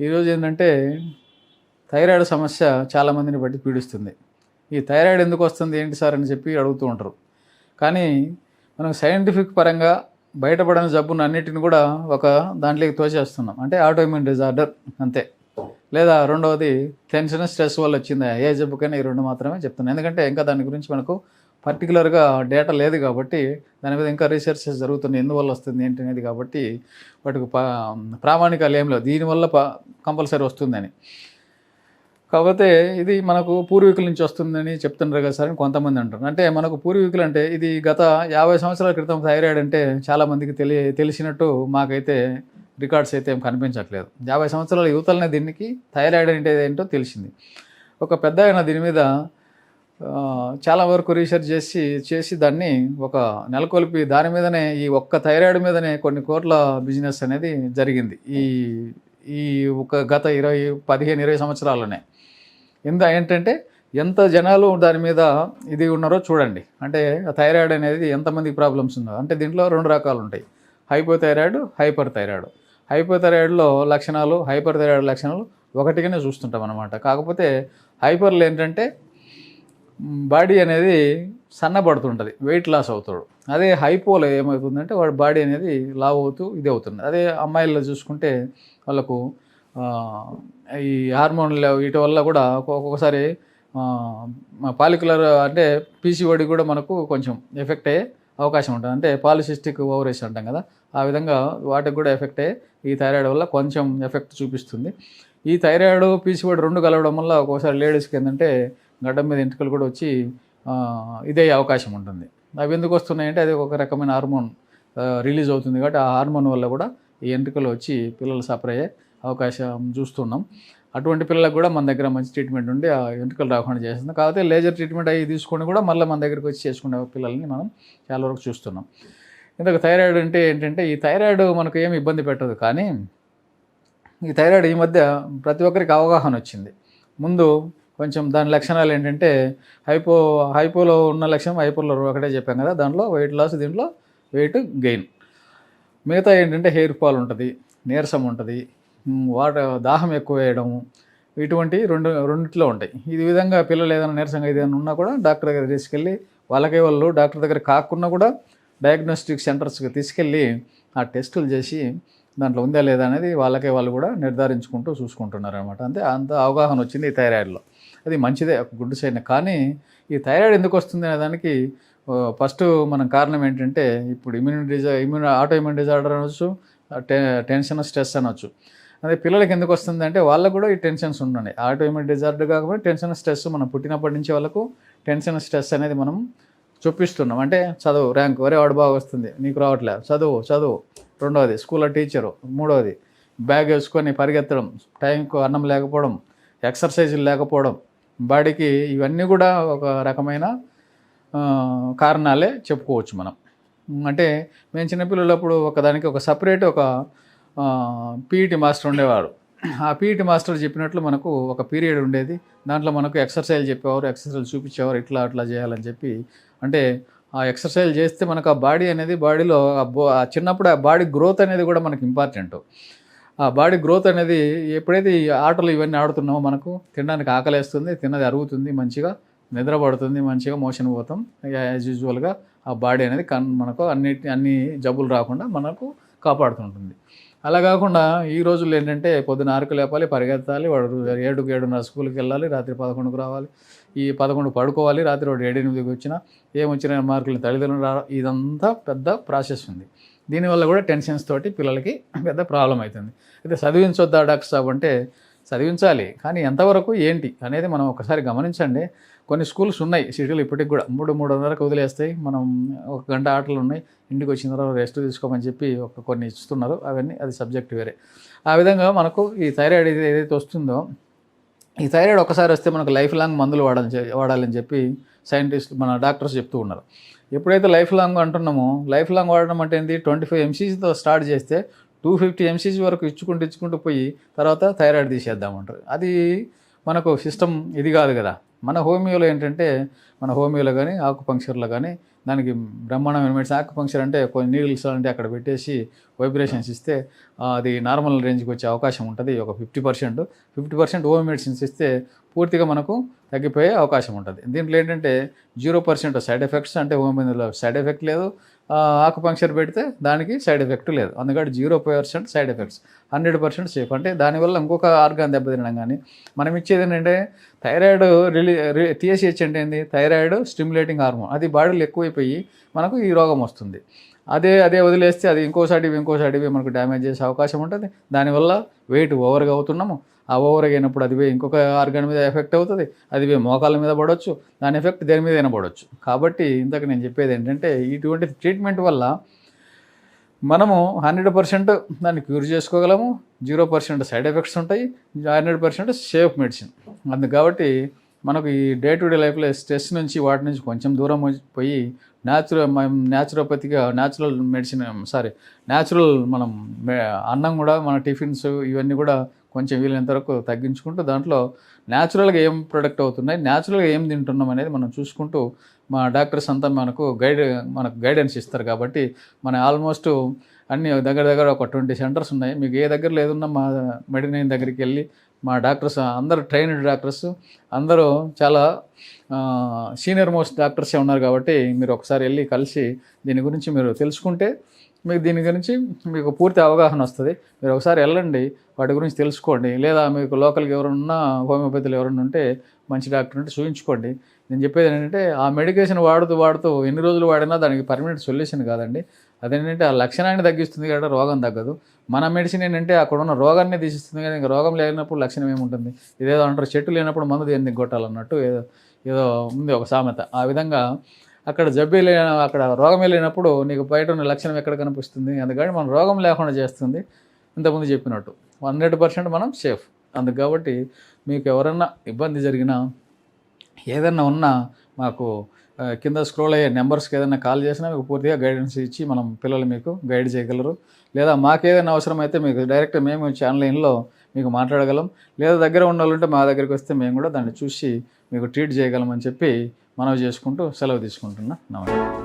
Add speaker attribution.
Speaker 1: ఈరోజు ఏంటంటే థైరాయిడ్ సమస్య చాలామందిని బట్టి పీడిస్తుంది. ఈ థైరాయిడ్ ఎందుకు వస్తుంది ఏంటి సార్ అని చెప్పి అడుగుతూ ఉంటారు. కానీ మనం సైంటిఫిక్ పరంగా బయటపడిన జబ్బును అన్నిటిని కూడా ఒక దాంట్లోకి తోచేస్తున్నాం అంటే ఆటోఇమ్యూన్ డిజార్డర్ అంతే. లేదా రెండవది టెన్షన్ స్ట్రెస్ వల్ల వచ్చింది. ఏ జబ్బుకైనా ఈ రెండు మాత్రమే చెప్తున్నాను ఎందుకంటే ఇంకా దాని గురించి మనకు పర్టికులర్గా డేటా లేదు కాబట్టి దాని మీద ఇంకా రీసెర్చెస్ జరుగుతున్నాయి. ఎందువల్ల వస్తుంది ఏంటి అనేది కాబట్టి వాటికి పా ప్రామాణికాలు ఏం లేవు. దీనివల్ల ప కంపల్సరీ వస్తుందని. కాకపోతే ఇది మనకు పూర్వీకుల నుంచి వస్తుందని చెప్తున్నారు కదా సార్ అని కొంతమంది అంటారు అంటే మనకు పూర్వీకులు అంటే ఇది గత యాభై సంవత్సరాల క్రితం థైరాయిడ్ అంటే చాలామందికి తెలి తెలిసినట్టు మాకైతే రికార్డ్స్ అయితే ఏం కనిపించట్లేదు. యాభై సంవత్సరాల యువతలనే దీనికి థైరాయిడ్ అంటే ఏంటో తెలిసింది. ఒక పెద్ద ఆయన దీని మీద చాలా వరకు రీసెర్చ్ చేసి చేసి దాన్ని ఒక నెలకొల్పి దాని మీదనే ఈ ఒక్క థైరాయిడ్ మీదనే కొన్ని కోట్ల బిజినెస్ అనేది జరిగింది. ఈ ఈ ఒక గత ఇరవై పదిహేను ఇరవై సంవత్సరాలనే. ఇంత ఏంటంటే ఎంత జనాలు దాని మీద ఇది ఉన్నారో చూడండి. అంటే థైరాయిడ్ అనేది ఎంతమందికి ప్రాబ్లమ్స్ ఉందో అంటే దీంట్లో రెండు రకాలు ఉంటాయి. హైపోథైరాయిడ్ హైపర్ థైరాయిడ్ హైపోథైరాయిడ్లో లక్షణాలు హైపర్ థైరాయిడ్ లక్షణాలు ఒకటిగానే చూస్తుంటాం అనమాట కాకపోతే హైపర్లు ఏంటంటే బాడీ అనేది సన్నబడుతుంటుంది వెయిట్ లాస్ అవుతాడు. అదే హైపోలో ఏమవుతుందంటే వాడి బాడీ అనేది లావ్ అవుతూ ఇది అవుతుంది. అదే అమ్మాయిల్లో చూసుకుంటే వాళ్ళకు ఈ హార్మోన్ల వీటి వల్ల కూడా ఒక్కొక్కసారి పాలికులర్ అంటే పీసీఓడి కూడా మనకు కొంచెం ఎఫెక్ట్ అయ్యే అవకాశం ఉంటుంది. అంటే పాలిసిస్టిక్ ఓవరేస్ అంటాం కదా ఆ విధంగా వాటికి కూడా ఎఫెక్ట్ అయ్యే ఈ థైరాయిడ్ వల్ల కొంచెం ఎఫెక్ట్ చూపిస్తుంది. ఈ థైరాయిడ్ పీసీఓడి రెండు కలవడం వల్ల ఒక్కోసారి లేడీస్కి ఏంటంటే గడ్డం మీద ఎంటుకలు కూడా వచ్చి ఇదే అవకాశం ఉంటుంది. అవి ఎందుకు వస్తున్నాయంటే అది ఒక రకమైన హార్మోన్ రిలీజ్ అవుతుంది కాబట్టి ఆ హార్మోన్ వల్ల కూడా ఈ ఎంటుకలు వచ్చి పిల్లలు సఫర్ అయ్యే అవకాశం చూస్తున్నాం. అటువంటి పిల్లలకు కూడా మన దగ్గర మంచి ట్రీట్మెంట్ ఉండి ఆ ఎంటుకలు రాకుండా చేస్తుంది. కాకపోతే లేజర్ ట్రీట్మెంట్ అవి తీసుకొని కూడా మళ్ళీ మన దగ్గరికి వచ్చి చేసుకునే పిల్లల్ని మనం చాలా వరకు చూస్తున్నాం. ఇంతకు థైరాయిడ్ అంటే ఏంటంటే ఈ థైరాయిడ్ మనకు ఏమి ఇబ్బంది పెట్టదు కానీ ఈ థైరాయిడ్ ఈ మధ్య ప్రతి ఒక్కరికి అవగాహన వచ్చింది. ముందు కొంచెం దాని లక్షణాలు ఏంటంటే హైపో హైపోలో ఉన్న లక్షణం హైపోలో ఒకటే చెప్పాం కదా దాంట్లో వెయిట్ లాస్ దీంట్లో వెయిట్ గెయిన్ మిగతా ఏంటంటే హెయిర్ ఫాల్ ఉంటుంది నీరసం ఉంటుంది వాటర్ దాహం ఎక్కువ వేయడం ఇటువంటి రెండు రెండిట్లో ఉంటాయి. ఈ విధంగా పిల్లలు ఏదైనా నీరసంగా ఏదైనా ఉన్నా కూడా డాక్టర్ దగ్గర తీసుకెళ్ళి వాళ్ళకే వాళ్ళు డాక్టర్ దగ్గర కాకుండా కూడా డయాగ్నోస్టిక్ సెంటర్స్కి తీసుకెళ్ళి ఆ టెస్టులు చేసి దాంట్లో ఉందా లేదా అనేది వాళ్ళకే వాళ్ళు కూడా నిర్ధారించుకుంటూ చూసుకుంటున్నారు అనమాట అంతే అంత అవగాహన వచ్చింది ఈ థైరాయిడ్లో అది మంచిదే ఒక గుడ్ సైడ్ కానీ ఈ థైరాయిడ్ ఎందుకు వస్తుంది అనే దానికి ఫస్ట్ మనం కారణం ఏంటంటే ఇప్పుడు ఇమ్యూనిటీ డిజా ఇమ్యూన్ ఆటో ఇమ్యూన్ డిజార్డర్ అనొచ్చు టెన్షన్ స్ట్రెస్ అనొచ్చు. అదే పిల్లలకి ఎందుకు వస్తుంది అంటే వాళ్ళకు కూడా ఈ టెన్షన్స్ ఉన్నాయి ఆటో ఇమ్యూన్ డిజార్డర్ కాకపోతే టెన్షన్ స్ట్రెస్ మనం పుట్టినప్పటి నుంచి వాళ్ళకు టెన్షన్ స్ట్రెస్ అనేది మనం చూపిస్తున్నాం. అంటే చదువు ర్యాంక్ వరే వాడు బాగా వస్తుంది నీకు రావట్లేదు చదువు చదువు. రెండవది స్కూల్లో టీచరు. మూడవది బ్యాగ్ వేసుకొని పరిగెత్తడం టైంకు అన్నం లేకపోవడం ఎక్సర్సైజులు లేకపోవడం. బాడీకి ఇవన్నీ కూడా ఒక రకమైన కారణాలే చెప్పుకోవచ్చు మనం. అంటే మేము చిన్నపిల్లలప్పుడు ఒకదానికి ఒక సపరేట్ ఒక పీఈటీ మాస్టర్ ఉండేవాడు. ఆ పీఈటీ మాస్టర్ చెప్పినట్లు మనకు ఒక పీరియడ్ ఉండేది. దాంట్లో మనకు ఎక్సర్సైజ్ చెప్పేవారు ఎక్సర్సైజ్ చూపించేవారు ఇట్లా అట్లా చేయాలని చెప్పి. అంటే ఆ ఎక్సర్సైజ్ చేస్తే మనకు ఆ బాడీ అనేది బాడీలో ఆ బో ఆ చిన్నప్పుడు ఆ బాడీ గ్రోత్ అనేది కూడా మనకి ఇంపార్టెంట్. ఆ బాడీ గ్రోత్ అనేది ఎప్పుడైతే ఈ ఆటలు ఇవన్నీ ఆడుతున్నామో మనకు తినడానికి ఆకలేస్తుంది తిన్నది అరుగుతుంది మంచిగా నిద్ర పడుతుంది మంచిగా మోషన్ పోతాం. యాజ్ యూజువల్గా ఆ బాడీ అనేది కన్ మనకు అన్నిటి అన్ని జబ్బులు రాకుండా మనకు కాపాడుతుంటుంది. అలా కాకుండా ఈ రోజుల్లో ఏంటంటే పొద్దున ఆరుకు లేపాలి పరిగెత్తాలి వాడు ఏడుకు ఏడున్నర స్కూల్కి వెళ్ళాలి రాత్రి పదకొండుకు రావాలి. ఈ పదకొండు పడుకోవాలి రాత్రి వాడు ఏడెనిమిదికి వచ్చినా ఏమొచ్చిన మార్కులు తల్లిదండ్రులు రా ఇదంతా పెద్ద ప్రాసెస్ ఉంది. దీనివల్ల కూడా టెన్షన్స్ తోటి పిల్లలకి పెద్ద ప్రాబ్లం అవుతుంది. అయితే చదివించొద్దా డాక్టర్ సాబ్ అంటే చదివించాలి కానీ ఎంతవరకు ఏంటి అనేది మనం ఒకసారి గమనించండి. కొన్ని స్కూల్స్ ఉన్నాయి సిటీలు ఇప్పటికి కూడా మూడు మూడున్నరకు వదిలేస్తాయి. మనం ఒక గంట ఆటలు ఉన్నాయి ఇంటికి వచ్చిన తర్వాత రెస్ట్ తీసుకోమని చెప్పి ఒక కొన్ని ఇస్తున్నారు అవన్నీ అది సబ్జెక్ట్ వేరే. ఆ విధంగా మనకు ఈ థైరాయిడ్ ఏదైతే వస్తుందో ఈ థైరాయిడ్ ఒకసారి వస్తే మనకు లైఫ్ లాంగ్ మందులు వాడాలని వాడాలని చెప్పి సైంటిస్ట్ మన డాక్టర్స్ చెప్తూ ఉన్నారు. ఎప్పుడైతే లైఫ్ లాంగ్ అంటున్నామో లైఫ్ లాంగ్ వాడడం అంటే ఏంటి ట్వంటీ ఫైవ్ ఎంసీజీతో స్టార్ట్ చేస్తే టూ ఫిఫ్టీ ఎంసీజీ వరకు ఇచ్చుకుంటూ ఇచ్చుకుంటూ పోయి తర్వాత థైరాయిడ్ తీసేద్దామంటారు అది మనకు సిస్టమ్ ఇది కాదు కదా. మన హోమియోలో ఏంటంటే మన హోమియోలో కానీ ఆకుపంక్చర్లో కానీ దానికి బ్రహ్మాండమైన మెడిసిన్ ఆక్యుపంక్చర్ అంటే కొన్ని నీళ్ళు అంటే అక్కడ పెట్టేసి వైబ్రేషన్స్ ఇస్తే అది నార్మల్ రేంజ్కి వచ్చే అవకాశం ఉంటుంది. ఒక fifty percent fifty percent home medicines ఇస్తే పూర్తిగా మనకు తగ్గిపోయే అవకాశం ఉంటుంది. దీంట్లో ఏంటంటే జీరో పర్సెంట్ సైడ్ ఎఫెక్ట్స్ అంటే హోమియోపతిలో సైడ్ ఎఫెక్ట్ లేదు. ఆకుపంక్చర్ పెడితే దానికి సైడ్ ఎఫెక్ట్ లేదు. అందుకని zero percent side effects hundred percent safe అంటే దానివల్ల ఇంకొక ఆర్గాన్ దెబ్బతినడం కానీ మనం ఇచ్చేది ఏంటంటే థైరాయిడ్ రిలీ టీఎస్హెచ్ అంటే ఏంది? థైరాయిడ్ స్టిమ్యులేటింగ్ హార్మోన్ అది బాడీలో ఎక్కువ ఎక్కువైపోయి మనకు ఈ రోగం వస్తుంది. అదే అదే వదిలేస్తే అది ఇంకోసారి ఇవి ఇంకోసారి మనకు డ్యామేజ్ చేసే అవకాశం ఉంటుంది. దానివల్ల వెయిట్ ఓవర్గా అవుతున్నాము. ఆ ఓవర్ అయినప్పుడు అది ఇంకొక ఆర్గాన్ మీద ఎఫెక్ట్ అవుతుంది. అది మోకాల మీద పడవచ్చు దాని ఎఫెక్ట్ దేని మీద అయినా పడవచ్చు కాబట్టి ఇంతకు నేను చెప్పేది ఏంటంటే ఇటువంటి ట్రీట్మెంట్ వల్ల మనము హండ్రెడ్ పర్సెంట్ దాన్ని క్యూర్ చేసుకోగలము. జీరో పర్సెంట్ సైడ్ ఎఫెక్ట్స్ ఉంటాయి. హండ్రెడ్ పర్సెంట్ సేఫ్ మెడిసిన్ అందు కాబట్టి మనకు ఈ డే టు డే లైఫ్లో స్ట్రెస్ నుంచి వాటి నుంచి కొంచెం దూరం పోయి న్యాచురల్ న్యాచురోపతిగా న్యాచురల్ మెడిసిన్ సారీ న్యాచురల్ మనం అన్నం కూడా మన టిఫిన్స్ ఇవన్నీ కూడా కొంచెం వీలైనంత వరకు తగ్గించుకుంటూ దాంట్లో న్యాచురల్గా ఏం ప్రొడక్ట్ అవుతున్నాయి న్యాచురల్గా ఏం తింటున్నాం అనేది మనం చూసుకుంటూ మా డాక్టర్స్ అంతా మనకు గైడ్ మనకు గైడెన్స్ ఇస్తారు కాబట్టి మన ఆల్మోస్ట్ అన్ని దగ్గర దగ్గర ఒక ట్వంటీ సెంటర్స్ ఉన్నాయి. మీకు ఏ దగ్గర లేదున్నా మా మెడినైన్ దగ్గరికి వెళ్ళి మా డాక్టర్స్ అందరు ట్రైన్డ్ డాక్టర్స్ అందరూ చాలా సీనియర్ మోస్ట్ డాక్టర్సే ఉన్నారు కాబట్టి మీరు ఒకసారి వెళ్ళి కలిసి దీని గురించి మీరు తెలుసుకుంటే మీకు దీని గురించి మీకు పూర్తి అవగాహన వస్తుంది. మీరు ఒకసారి వెళ్ళండి వాటి గురించి తెలుసుకోండి. లేదా మీకు లోకల్కి ఎవరున్నా హోమియోపతిలో ఎవరన్నా ఉంటే మంచి డాక్టర్ ఉంటే చూపించుకోండి నేను చెప్పేది ఏంటంటే ఆ మెడికేషన్ వాడుతూ వాడుతూ ఎన్ని రోజులు వాడినా దానికి పర్మనెంట్ సొల్యూషన్ కాదండి. అదేంటంటే ఆ లక్షణాన్ని తగ్గిస్తుంది కాబట్టి రోగం తగ్గదు. మన మెడిసిన్ ఏంటంటే అక్కడ ఉన్న రోగాన్ని తీసిస్తుంది కానీ ఇంకా రోగం లేనప్పుడు లక్షణం ఏముంటుంది? ఇదేదో అంటారు చెట్టు లేనప్పుడు మందు దేన్ని కొట్టాలన్నట్టు ఏదో ఏదో ఉంది ఒక సామెత. ఆ విధంగా అక్కడ జబ్బే లే అక్కడ రోగమే లేనప్పుడు నీకు బయట ఉన్న లక్షణం ఎక్కడ కనిపిస్తుంది? అందుకని మనం రోగం లేకుండా చేస్తుంది. ఇంతకుముందు చెప్పినట్టు హండ్రెడ్ పర్సెంట్ మనం సేఫ్. అందుకు కాబట్టి మీకు ఎవరన్నా ఇబ్బంది జరిగినా ఏదన్నా ఉన్నా మాకు కింద స్క్రోల్ అయ్యే నెంబర్స్కి ఏదైనా కాల్ చేసినా మీకు పూర్తిగా గైడెన్స్ ఇచ్చి మనం పిల్లలు మీకు గైడ్ చేయగలరు. లేదా మాకు ఏదైనా అవసరమైతే మీకు డైరెక్ట్ మేము ఆన్లైన్లో మీకు మాట్లాడగలం. లేదా దగ్గర ఉన్న వాళ్ళు ఉంటే మా దగ్గరికి వస్తే మేము కూడా దాన్ని చూసి మీకు ట్రీట్ చేయగలమని చెప్పి మనవి చేసుకుంటూ సెలవు తీసుకుంటున్నా. నమస్తే.